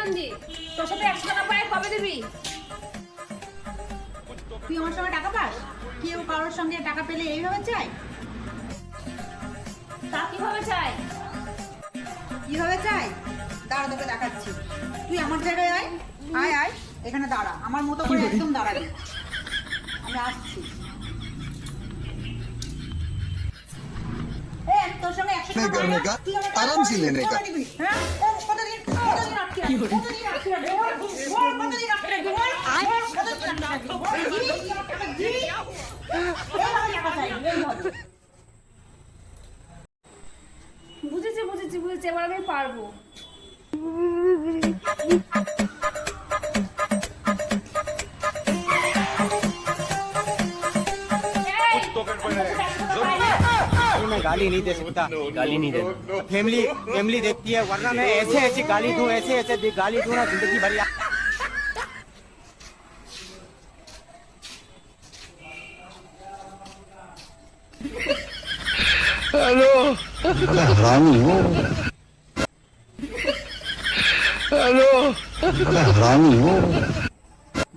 নন্দী তোর সাথে একশো টাকা পাই কবে দিবি তুই আমার সঙ্গে টাকা পাস কেউ কারোর সঙ্গে টাকা পেলে এইভাবে চাই তা কিভাবে চাই কিভাবে চাই দাঁড়া তোকে দেখাচ্ছি তুই আমার জায়গায় আয় আয় আয় এখানে দাঁড়া আমার মতো করে একদম দাঁড়াবি আমি আসছি এ, তোর সঙ্গে একশো টাকা नहीं करने পাই না? का, তুই আমার आराम से लेने का। বুঝেছি বুঝেছি বুঝেছি এবার আমি পারব। गाली मैं गाली नहीं दे सकता। गाली नहीं दे फैमिली फैमिली देखती है वरना मैं ऐसे ऐसी गाली दू ऐसे ऐसे गाली दू ना ज़िंदगी भर हेलो। हरामी हो हेलो। हरामी हो।